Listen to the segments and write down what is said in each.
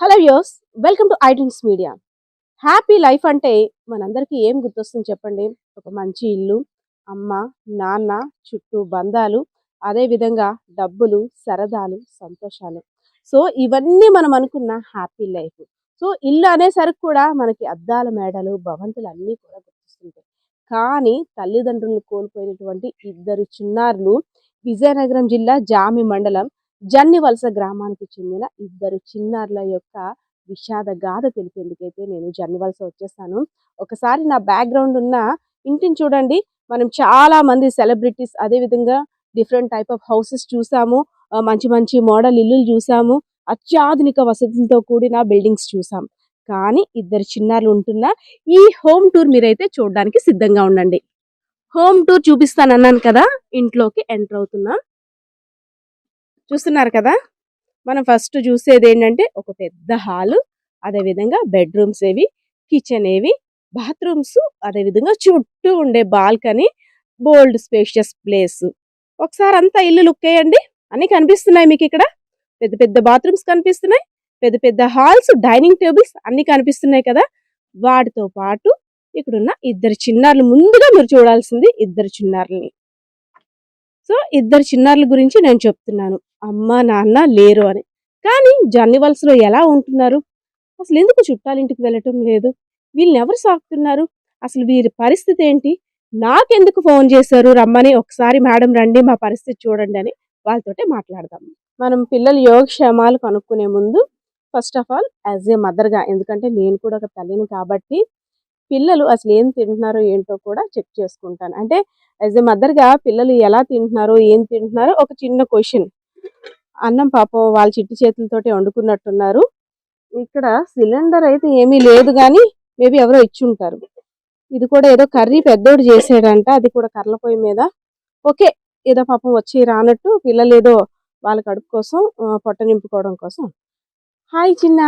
Hello యోస్ welcome to iDreams media happy life అంటే మనందరికీ ఏం గుర్తొస్తుంది చెప్పండి? ఒక మంచి ఇల్లు అమ్మ నాన్న చుట్టూ బంధాలు అదే విధంగా డబ్బులు సరదాలు సంతోషాలు. సో ఇవన్నీ మనం అనుకున్న హ్యాపీ లైఫ్ సో ఇల్లు అనేసరికి కూడా మనకి అద్దాల మేడలు భవంతులు అన్నీ కూడా గుర్తొస్తుంటాయి. కానీ తల్లిదండ్రులను కోల్పోయినటువంటి ఇద్దరు చిన్నారులు విజయనగరం జిల్లా జామి మండలం జన్నివలస గ్రామానికి చెందిన ఇద్దరు చిన్నారుల యొక్క విషాద గాథ తెలిపేందుకైతే నేను జన్నివలస వచ్చేస్తాను. ఒకసారి నా బ్యాక్గ్రౌండ్ ఉన్న ఇంటిని చూడండి. మనం చాలా మంది సెలబ్రిటీస్ అదే విధంగా డిఫరెంట్ టైప్ ఆఫ్ హౌసెస్ చూసాము. మంచి మంచి మోడల్ ఇల్లులు చూసాము. అత్యాధునిక వసతులతో కూడిన బిల్డింగ్స్ చూసాం. కానీ ఇద్దరు చిన్నారులు ఉంటున్న ఈ హోమ్ టూర్ మీరైతే చూడడానికి సిద్ధంగా ఉండండి. హోమ్ టూర్ చూపిస్తానన్నాను కదా ఇంట్లోకి ఎంటర్ అవుతున్నాం. చూస్తున్నారు కదా మనం ఫస్ట్ చూసేది ఏంటంటే ఒక పెద్ద హాలు అదే విధంగా బెడ్రూమ్స్ ఏవి కిచెన్ ఏవి బాత్రూమ్స్ అదే విధంగా చుట్టూ ఉండే బాల్కనీ బోల్డ్ స్పేషియస్ ప్లేస్. ఒకసారి అంతా ఇల్లు లుక్ వేయండి అన్ని కనిపిస్తున్నాయి మీకు ఇక్కడ. పెద్ద పెద్ద బాత్రూమ్స్ కనిపిస్తున్నాయి పెద్ద పెద్ద హాల్స్ డైనింగ్ టేబుల్స్ అన్ని కనిపిస్తున్నాయి కదా వాటితో పాటు ఇక్కడున్న ఇద్దరు చిన్నారులు ముందుగా మీరు చూడాల్సింది ఇద్దరు చిన్నారులని. సో ఇద్దరు చిన్నారుల గురించి నేను చెప్తున్నాను. అమ్మ నాన్న లేరు అని. కానీ జన్నివలసలో ఎలా ఉంటున్నారు? అసలు ఎందుకు చుట్టాలింటికి వెళ్ళటం లేదు? వీళ్ళని ఎవరు సాకుతున్నారు? అసలు వీరి పరిస్థితి ఏంటి? నాకెందుకు ఫోన్ చేశారు? రమ్మని ఒకసారి మేడం రండి మా పరిస్థితి చూడండి అని వాళ్ళతోటే మాట్లాడదాం. మనం పిల్లల యోగక్షేమాలు కనుక్కునే ముందు first of all as a మదర్గా ఎందుకంటే నేను కూడా ఒక తల్లిని కాబట్టి పిల్లలు అసలు ఏం తింటున్నారో ఏంటో కూడా చెక్ చేసుకుంటాను. అంటే యాజ్ ఏ మదర్గా పిల్లలు ఎలా తింటున్నారో ఏం తింటున్నారో ఒక చిన్న క్వశ్చన్ అన్నం పాపం వాళ్ళ చిట్టి చేతులతోటి వండుకున్నట్టున్నారు. ఇక్కడ సిలిండర్ అయితే ఏమీ లేదు కానీ మేబీ ఎవరో ఇచ్చి ఉంటారు ఇది కూడా ఏదో కర్రీ పెద్దోడు చేసాడంట అది కూడా కర్ల పొయ్యి మీద. ఓకే ఏదో పాపం వచ్చి రానట్టు పిల్లలు ఏదో వాళ్ళ కడుపు కోసం పొట్ట నింపుకోవడం కోసం. హాయ్ చిన్న.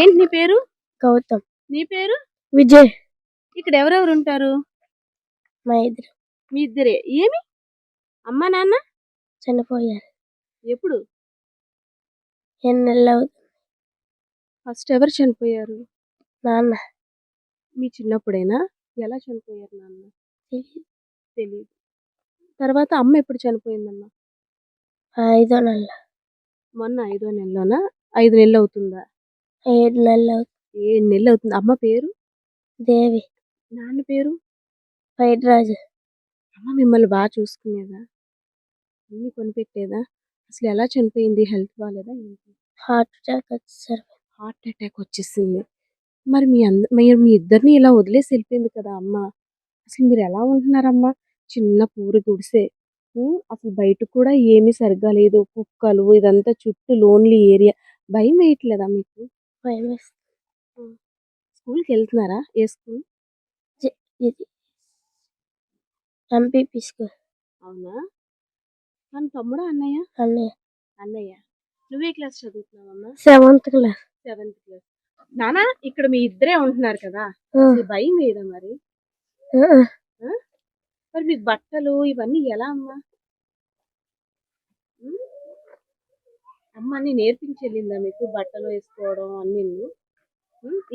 ఏంటి నీ పేరు? గౌతమ్. నీ పేరు? విజయ్. ఇక్కడ ఎవరెవరు ఉంటారు మా ఇద్దరు. మీ ఇద్దరే. ఏమి? అమ్మా నాన్న? చనిపోయారు. ఎప్పుడు? ఎన్ని నెలలు అవుతుంది. ఫస్ట్ ఎవరు చనిపోయారు? నాన్న. మీ చిన్నప్పుడేనా? ఎలా చనిపోయారు నాన్న. తెలియదు తర్వాత అమ్మ ఎప్పుడు చనిపోయిందమ్మా? ఐదో నెల మొన్న ఐదో నెలలోనా? ఐదు నెలలు అవుతుందా? ఏడు నెలలు అవుతుంది. ఏడు నెలలు అవుతుంది. అమ్మ పేరు? దేవి. నాన్న పేరు? పైడి రాజు. అమ్మ మిమ్మల్ని బాగా చూసుకునేదా? అన్ని కొనిపెట్టేదా? అసలు ఎలా చనిపోయింది? హెల్త్ బాగాలేదా ఏంటి? హార్ట్ అటాక్ వచ్చేసరి హార్ట్ అటాక్ వచ్చేసింది. మరి మీ అంద మీరు మీ ఇద్దరిని ఇలా వదిలేసి వెళ్ళిపోయింది కదా అమ్మ. అసలు మీరు ఎలా ఉంటున్నారమ్మా? చిన్న పూరి గుడిసే ఉమ్, అసలు బయట కూడా ఏమీ సరిగ్గా లేదు. కుక్కలు ఇదంతా చుట్టూ లోన్లీ ఏరియా భయం వేయట్లేదా మీకు? భయం వేస్తుంది. స్కూల్కి వెళ్తున్నారా ఏ స్కూల్? ఇది ఎంపీపీ స్కూల్. అవునా? మన తమ్ముడా అన్నయ్య? అన్నయ్య. అన్నయ్య. నువ్వే class చదువుతున్నావమ్మా? Seventh class. Seventh class. నానా ఇక్కడ మీ ఇద్దరే ఉంటున్నారు కదా? భయం వేయదా మరి? మరి మీకు బట్టలు ఇవన్నీ ఎలా అమ్మా? అమ్మ అన్ని నేర్పించి వెళ్ళిందా మీకు బట్టలు వేసుకోవడం అన్ని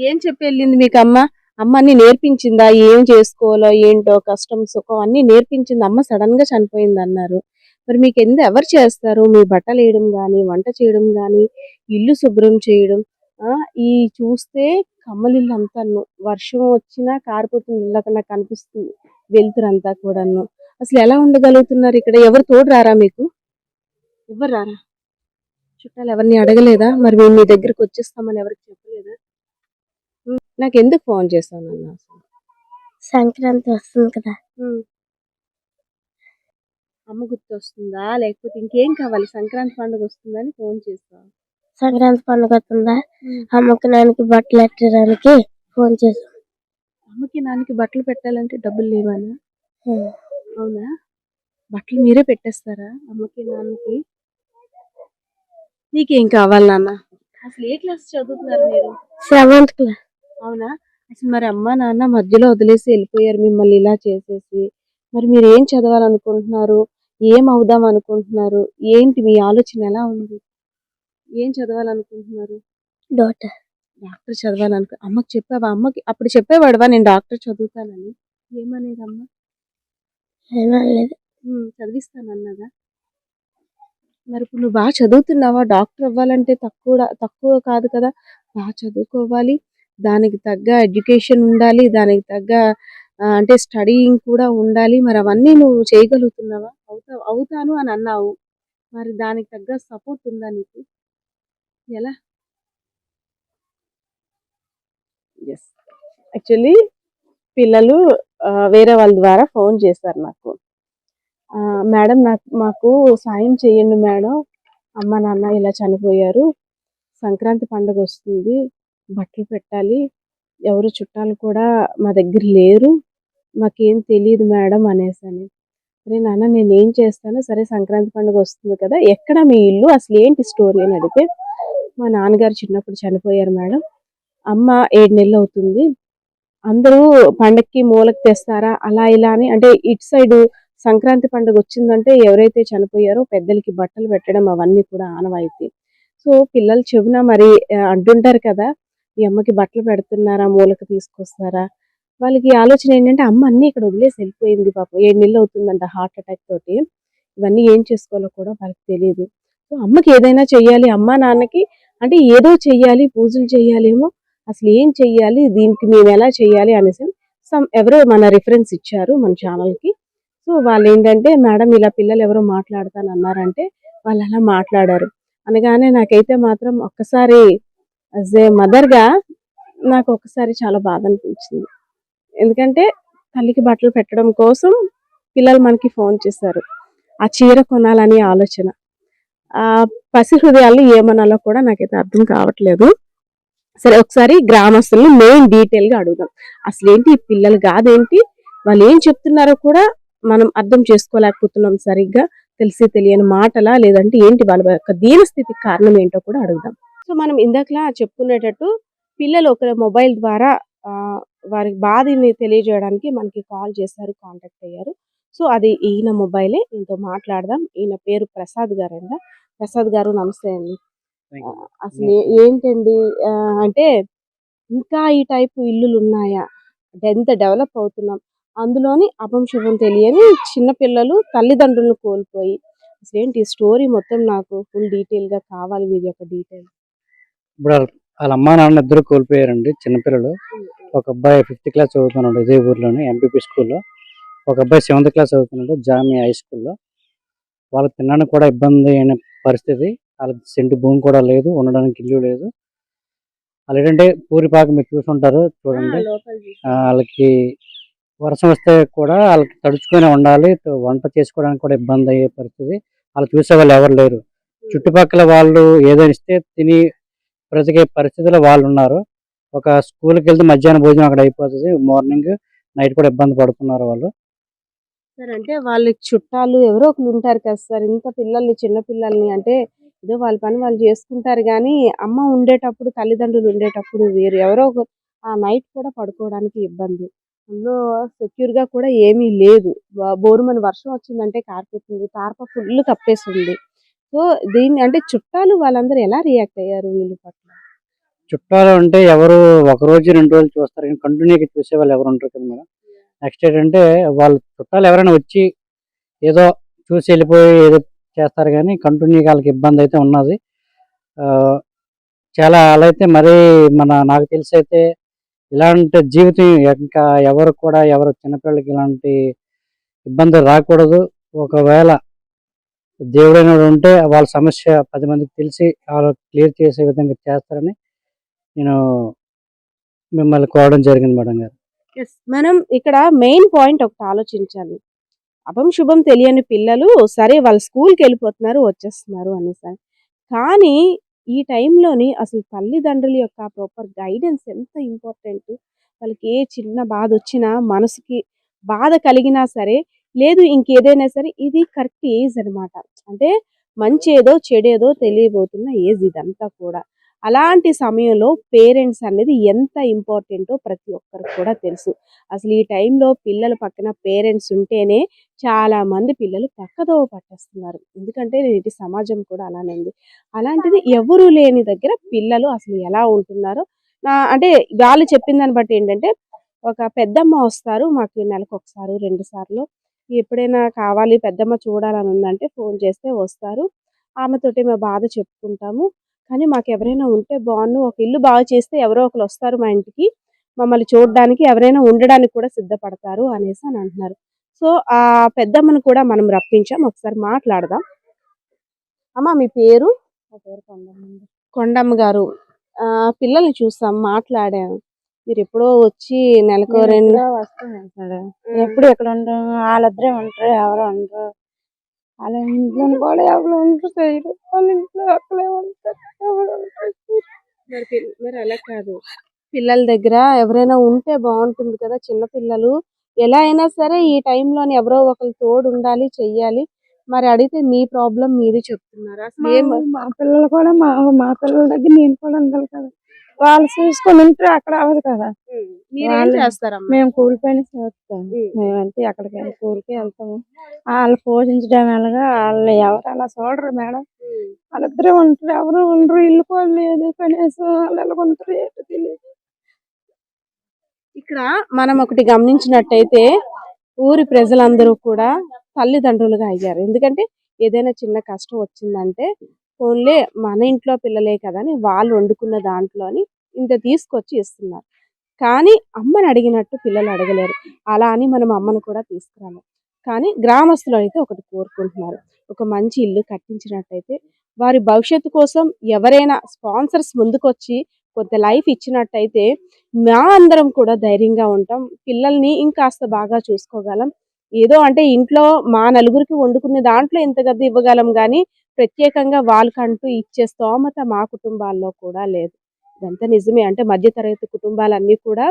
ఏం చెప్పి వెళ్ళింది మీకు అమ్మ అమ్మ అన్ని నేర్పించిందా? ఏం చేసుకోవాలో ఏంటో కష్టం సుఖం అన్ని నేర్పించింది. అమ్మ సడన్గా చనిపోయింది అన్నారు మరి మీకు ఎందు ఎవరు చేస్తారు? మీ బట్టలు వేయడం కానీ వంట చేయడం కానీ ఇల్లు శుభ్రం చేయడం. ఆ ఈ చూస్తే కమ్మలిల్లు అంతా వర్షం వచ్చినా కారిపోతుంది ఇళ్ళకి నాకు కనిపిస్తుంది వెళ్తురంతా కూడాను. అసలు ఎలా ఉండగలుగుతున్నారు ఇక్కడ? ఎవరు తోడు రారా మీకు? ఎవరు రారా? చుట్టాలు ఎవరిని అడగలేదా? మరి మేము మీ దగ్గరికి వచ్చేస్తామని ఎవరికి చెప్పలేదా? నాకు ఎందుకు ఫోన్ నాన్న అసలు? సంక్రాంతి వస్తుంది కదా. అమ్మ గుర్తు వస్తుందా లేకపోతే ఇంకేం కావాలి? సంక్రాంతి పండుగ వస్తుందని ఫోన్ చేస్తావు? సంక్రాంతి పండుగ వస్తుందా. అమ్మకి నాన్నకి బట్టలు ఎట్టడానికి ఫోన్ చేసాం అమ్మకి నాన్నకి బట్టలు పెట్టాలంటే డబ్బులు లేవానా? అవునా? బట్టలు మీరే పెట్టేస్తారా అమ్మకి నాన్నకి? నీకేం కావాలి నాన్న? అసలు ఏ క్లాస్ చదువుతున్నారు మీరు? Seventh class. అవునా? అసలు మరి అమ్మ నాన్న మధ్యలో వదిలేసి వెళ్ళిపోయారు మిమ్మల్ని ఇలా చేసేసి. మరి మీరు ఏం చదవాలనుకుంటున్నారు? ఏం అవుదాం అనుకుంటున్నారు? ఏంటి మీ ఆలోచన ఎలా ఉంది? ఏం చదవాలనుకుంటున్నారు? డాక్టర్ డాక్టర్ చదవాలనుకో అమ్మకి చెప్పావా? అమ్మకి అప్పుడు చెప్పేవాడువా? నేను డాక్టర్ చదువుతానని. ఏమనేది అమ్మ? ఏమనలేదు. ఉమ్, చదివిస్తానన్నదా? మరి ఇప్పుడు నువ్వు బాగా చదువుతున్నావా? డాక్టర్ అవ్వాలంటే తక్కువ తక్కువ కాదు కదా. బాగా చదువుకోవాలి. దానికి తగ్గ ఎడ్యుకేషన్ ఉండాలి దానికి తగ్గ అంటే స్టడీయింగ్ కూడా ఉండాలి. మరి అవన్నీ నువ్వు చేయగలుగుతున్నావా? అవుతా అవుతాను అని అన్నావు. మరి దానికి తగ్గ సపోర్ట్ ఉందా నీకు? ఎలా? ఎస్ యాక్చువల్లీ పిల్లలు వేరే వాళ్ళ ద్వారా ఫోన్ చేశారు నాకు. మేడం నాకు మాకు సాయం చేయండి మేడం. అమ్మ నాన్న ఇలా చనిపోయారు. సంక్రాంతి పండుగ వస్తుంది. బట్టలు పెట్టాలి. ఎవరు చుట్టాలు కూడా మా దగ్గర లేరు. మాకేం తెలియదు మేడం అనేసని. సరే నాన్న నేను ఏం చేస్తాను? సరే సంక్రాంతి పండుగ వస్తుంది కదా ఎక్కడ మీ ఇల్లు? అసలు ఏంటి స్టోరీ? అని అడిగితే మా నాన్నగారు చిన్నప్పుడు చనిపోయారు మేడం. అమ్మ ఏడు నెలలు అవుతుంది. అందరూ పండక్కి మూలకి తెస్తారా? అలా ఇలా అని. అంటే ఇటు సైడ్ సంక్రాంతి పండుగ వచ్చిందంటే ఎవరైతే చనిపోయారో పెద్దలకి బట్టలు పెట్టడం అవన్నీ కూడా ఆనవాయితీ. సో పిల్లలు చెవిన మరి అంటుంటారు కదా ఈ అమ్మకి బట్టలు పెడుతున్నారా మూలకి తీసుకొస్తారా వాళ్ళకి ఆలోచన ఏంటంటే అమ్మ అన్ని ఇక్కడ వదిలేసి వెళ్ళిపోయింది పాపం. ఏడు నెలలు అవుతుందంట హార్ట్ అటాక్ తోటి. ఇవన్నీ ఏం చేసుకోవాలో కూడా వాళ్ళకి తెలియదు సో అమ్మకి ఏదైనా చెయ్యాలి. అమ్మ నాన్నకి అంటే ఏదో చెయ్యాలి పూజలు చెయ్యాలేమో. అసలు ఏం చెయ్యాలి దీనికి మేము ఎలా చెయ్యాలి అనేసి సమ్ ఎవరో మన రిఫరెన్స్ ఇచ్చారు మన ఛానల్కి సో వాళ్ళు ఏంటంటే మేడం ఇలా పిల్లలు ఎవరో మాట్లాడతాను అన్నారంటే వాళ్ళు అలా మాట్లాడారు. అనగానే నాకైతే మాత్రం ఒక్కసారి యాజ్ ఏ మదర్గా నాకు ఒక్కసారి చాలా బాధ అనిపించింది. ఎందుకంటే తల్లికి బట్టలు పెట్టడం కోసం పిల్లలు మనకి ఫోన్ చేశారు. ఆ చీర కొనాలని ఆలోచన. ఆ పసి హృదయాలు ఏమనాలో కూడా నాకైతే అర్థం కావట్లేదు. సరే ఒకసారి గ్రామస్తులను మెయిన్ డీటెయిల్గా అడుగుదాం. అసలు ఏంటి పిల్లలు కాదేంటి వాళ్ళు ఏం చెప్తున్నారో కూడా మనం అర్థం చేసుకోలేకపోతున్నాం సరిగ్గా. తెలిసి తెలియని మాటలా లేదంటే ఏంటి వాళ్ళ యొక్క దీనస్థితికి కారణం ఏంటో కూడా అడుగుదాం. సో మనం ఇందాకలా చెప్పుకునేటట్టు పిల్లలు ఒక మొబైల్ ద్వారా వారి బాధని తెలియజేయడానికి మనకి కాల్ చేశారు కాంటాక్ట్ అయ్యారు. సో అది ఈయన మొబైలే. ఈయనతో మాట్లాడదాం. ఈయన పేరు ప్రసాద్ గారంట. ప్రసాద్ గారు నమస్తే అండి. అసలు ఏంటండి? అంటే ఇంకా ఈ టైపు ఇల్లులు ఉన్నాయా అంటే ఎంత డెవలప్ అవుతున్నాం? అందులోని అపం శుభం తెలియని చిన్న పిల్లలు తల్లిదండ్రులను కోల్పోయి అసలు ఏంటి స్టోరీ మొత్తం నాకు ఫుల్ డీటెయిల్గా కావాలి వీరి యొక్క డీటెయిల్ ఇప్పుడు వాళ్ళ- అమ్మా నాన్న ఇద్దరు కోల్పోయారండి చిన్నపిల్లలు. ఒక అబ్బాయి ఫిఫ్త్ క్లాస్ చదువుతున్నాడు ఇదే ఊర్లోని ఎంపీపీ స్కూల్లో ఒక అబ్బాయి సెవెంత్ క్లాస్ చదువుతున్నాడు జామియా హై స్కూల్లో వాళ్ళకి తినడానికి కూడా ఇబ్బంది అయిన పరిస్థితి. వాళ్ళకి సెంటు భూమి కూడా లేదు ఉండడానికి ఇల్లు లేదు. వాళ్ళు ఏంటంటే పూరిపాక మీరు చూసుంటారు చూడండి. వాళ్ళకి వర్షం వస్తే కూడా వాళ్ళకి తడుచుకొని ఉండాలి వంట చేసుకోవడానికి కూడా ఇబ్బంది అయ్యే పరిస్థితి. వాళ్ళు చూసే వాళ్ళు ఎవరు లేరు. చుట్టుపక్కల వాళ్ళు ఏదైనా ఇస్తే తిని బ్రతికే పరిస్థితిలో వాళ్ళు ఉన్నారు ఒక స్కూల్కి వెళ్తే మధ్యాహ్నం భోజనం అక్కడ అయిపోతుంది. మార్నింగ్ నైట్ కూడా ఇబ్బంది పడుతున్నారు వాళ్ళు. సార్ అంటే వాళ్ళకి చుట్టాలు ఎవరో ఒకరు ఉంటారు కదా సార్ ఇంత పిల్లల్ని చిన్న పిల్లల్ని అంటే ఏదో వాళ్ళ పని వాళ్ళు చేసుకుంటారు కానీ అమ్మ ఉండేటప్పుడు తల్లిదండ్రులు ఉండేటప్పుడు వేరు ఎవరో ఒకరు ఆ నైట్ కూడా పడుకోవడానికి ఇబ్బంది. అందులో సెక్యూర్గా కూడా ఏమీ లేదు. బోరుమని వర్షం వచ్చిందంటే కారిపోతుంది. తార్ప ఫుల్ కప్పేసింది. సో దీన్ని అంటే చుట్టాలు వాళ్ళందరూ ఎలా రియాక్ట్ అయ్యారు వీళ్ళు పట్ల? చుట్టాలు అంటే ఎవరు ఒక రోజు రెండు రోజులు చూస్తారు కానీ కంటిన్యూగా చూసే వాళ్ళు ఎవరు ఉంటారు కదా మేడం. నెక్స్ట్ ఏంటంటే వాళ్ళు చుట్టాలు ఎవరైనా వచ్చి ఏదో చూసి వెళ్ళిపోయి ఏదో చేస్తారు కానీ కంటిన్యూగా వాళ్ళకి ఇబ్బంది అయితే ఉన్నది. చాలా అలా అయితే మరీ మన నాకు తెలిసి అయితే ఇలాంటి జీవితం ఇంకా ఎవరు కూడా ఎవరు చిన్నపిల్లలకి ఇలాంటి ఇబ్బందులు రాకూడదు. ఒకవేళ దేవుడైన ఉంటే వాళ్ళ సమస్య పది మందికి తెలిసి వాళ్ళు క్లియర్ చేసే విధంగా చేస్తారని నేను మిమ్మల్ని కోరడం జరిగింది మేడం గారు. మనం ఇక్కడ మెయిన్ పాయింట్ ఒకటి ఆలోచించాలి. అపంశుభం తెలియని పిల్లలు సరే వాళ్ళు స్కూల్కి వెళ్ళిపోతున్నారు వచ్చేస్తున్నారు అనేసరి కానీ ఈ టైంలోని అసలు తల్లిదండ్రుల యొక్క ప్రాపర్ గైడెన్స్ ఎంత ఇంపార్టెంట్ వాళ్ళకి ఏ చిన్న బాధ వచ్చినా మనసుకి బాధ కలిగినా సరే లేదు ఇంకేదైనా సరే ఇది కరెక్ట్ ఏజ్ అన్నమాట. అంటే మంచి ఏదో చెడేదో తెలియబోతున్న ఏజ్ ఇదంతా కూడా. అలాంటి సమయంలో పేరెంట్స్ అనేది ఎంత ఇంపార్టెంటో ప్రతి ఒక్కరికి కూడా తెలుసు. అసలు ఈ టైంలో పిల్లల పక్కన పేరెంట్స్ ఉంటేనే చాలా మంది పిల్లలు పక్కదోవ పట్టేస్తున్నారు. ఎందుకంటే నేటి సమాజం కూడా అలానే ఉంది. అలాంటిది ఎవరు లేని దగ్గర పిల్లలు అసలు ఎలా ఉంటున్నారో నా అంటే వాళ్ళు చెప్పిన దాన్ని బట్టి ఏంటంటే ఒక పెద్దమ్మ వస్తారు మాకు నెలకు ఒకసారి రెండు సార్లు ఎప్పుడైనా కావాలి పెద్దమ్మ చూడాలని ఉందంటే ఫోన్ చేస్తే వస్తారు. ఆమెతోటి మేము బాధ చెప్పుకుంటాము. కానీ మాకు ఎవరైనా ఉంటే బాగుండు ఒక ఇల్లు బాగా చేస్తే ఎవరో ఒకరు వస్తారు మా ఇంటికి. మమ్మల్ని చూడడానికి ఎవరైనా ఉండడానికి కూడా సిద్ధపడతారు అనేసి అని అంటున్నారు. సో ఆ పెద్దమ్మను కూడా మనం రప్పించాం. ఒకసారి మాట్లాడదాం. అమ్మ మీ పేరు? కొండమ్మ గారు. పిల్లల్ని చూస్తాం మాట్లాడాను మీరు ఎప్పుడో వచ్చి నెలకు రెండు ఎప్పుడు ఇక్కడ ఉండరు వాళ్ళిద్దరే ఉంటారు ఎవరు ఉండరు. వాళ్ళ ఇంట్లో కూడా ఎవరు ఉంటారు చేయరు వాళ్ళ ఇంట్లో అక్కడే ఉంటారు ఎవరు. మరి మరి అలా కాదు. పిల్లల దగ్గర ఎవరైనా ఉంటే బాగుంటుంది కదా చిన్న పిల్లలు. ఎలా అయినా సరే ఈ టైంలోని ఎవరో ఒకరు తోడు ఉండాలి చెయ్యాలి. మరి అడిగితే మీ ప్రాబ్లం మీది చెప్తున్నారు? మా పిల్లలు కూడా మా మా పిల్లల దగ్గర నేను కూడా ఉండాలి కదా. వాళ్ళు చూసుకొని ఉంటే అక్కడ అవ్వదు కదా. మీరేం వాళ్ళు- చేస్తారమ్మా? మేము కూలి పని చేస్తాం ఉమ్. మేమంతే అక్కడికి కూలికి వెళ్తాము. వాళ్ళు పోషించడం ఎలాగా వాళ్ళు ఎవరు అలా చూడరు మేడం. వాళ్ళిద్దరే ఉంటారు ఎవరు ఉండరు ఇల్లు కూడా లేదు కనీసం వాళ్ళు ఎలా ఉంటారు ఏంటో తెలియదు. ఇక్కడ మనం ఒకటి గమనించినట్టయితే ఊరి ప్రజలందరూ కూడా తల్లిదండ్రులుగా అయ్యారు. ఎందుకంటే ఏదైనా చిన్న కష్టం వచ్చిందంటే ఓన్లీ మన ఇంట్లో పిల్లలే కదా అని వాళ్ళు వండుకున్న దాంట్లోని ఇంత తీసుకొచ్చి ఇస్తున్నారు. కానీ అమ్మని అడిగినట్టు పిల్లలు అడగలేరు. అలా అని మనం అమ్మను కూడా తీసుకురాము కానీ గ్రామస్తులు అయితే ఒకటి కోరుకుంటున్నారు. ఒక మంచి ఇల్లు కట్టించినట్టయితే వారి భవిష్యత్తు కోసం ఎవరైనా స్పాన్సర్స్ ముందుకొచ్చి కొంత లైఫ్ ఇచ్చినట్టయితే మా అందరం కూడా ధైర్యంగా ఉంటాం. పిల్లల్ని ఇంకాస్త బాగా చూసుకోగలం. ఏదో అంటే ఇంట్లో మా నలుగురికి వండుకునే దాంట్లో ఎంత గద్ద ఇవ్వగలం కానీ ప్రత్యేకంగా వాళ్ళకంటూ ఇచ్చే స్తోమత మా కుటుంబాల్లో కూడా లేదు. ఇదంతా నిజమే. అంటే మధ్యతరగతి కుటుంబాలన్నీ కూడా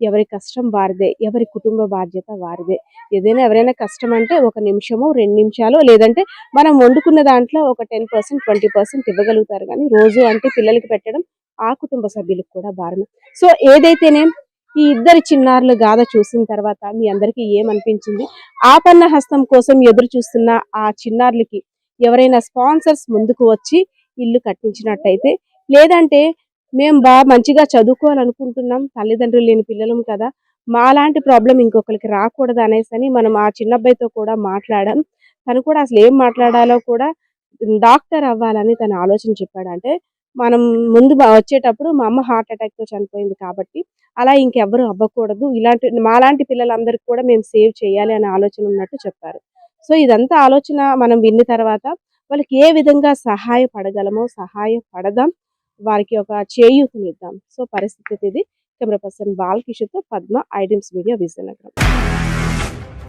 ఎవరి కష్టం వారిదే. ఎవరి కుటుంబ బాధ్యత వారిదే. ఏదైనా ఎవరైనా కష్టం అంటే ఒక నిమిషము రెండు నిమిషాలు లేదంటే మనం వండుకున్న దాంట్లో ఒక టెన్ పర్సెంట్ ట్వంటీ పర్సెంట్ ఇవ్వగలుగుతారు కానీ రోజు అంటే పిల్లలకి పెట్టడం ఆ కుటుంబ సభ్యులకు కూడా భారమే. సో ఏదైతేనే ఈ ఇద్దరి చిన్నారులు గాథ చూసిన తర్వాత మీ అందరికీ ఏమనిపించింది? ఆపన్న హస్తం కోసం ఎదురు చూస్తున్న ఆ చిన్నారులకి ఎవరైనా స్పాన్సర్స్ ముందుకు వచ్చి ఇల్లు కట్టించినట్టయితే లేదంటే మేము బాగా మంచిగా చదువుకోవాలనుకుంటున్నాం తల్లిదండ్రులు లేని పిల్లలం కదా మాలాంటి ప్రాబ్లం ఇంకొకరికి రాకూడదు అనేసి అని మనం ఆ చిన్న అబ్బాయితో కూడా మాట్లాడాం. తను కూడా అసలు ఏం మాట్లాడాలో కూడా డాక్టర్ అవ్వాలని తన ఆలోచన చెప్పాడు. అంటే మనం ముందు వచ్చేటప్పుడు మా అమ్మ హార్ట్ అటాక్తో చనిపోయింది కాబట్టి అలా ఇంకెవ్వరు అవ్వకూడదు. ఇలాంటి మాలాంటి పిల్లలందరికీ కూడా మేము సేవ్ చేయాలి అనే ఆలోచన ఉన్నట్టు చెప్పారు. సో ఇదంతా ఆలోచన మనం విన్న తర్వాత వాళ్ళకి ఏ విధంగా సహాయపడగలమో సహాయపడదాం. వారికి ఒక చేయూతనిద్దాం. సో పరిస్థితి ఇది. కెమెరా పర్సన్ బాలకిషోర్తో పద్మ ఐడిమ్స్ మీడియా విజయనగరం.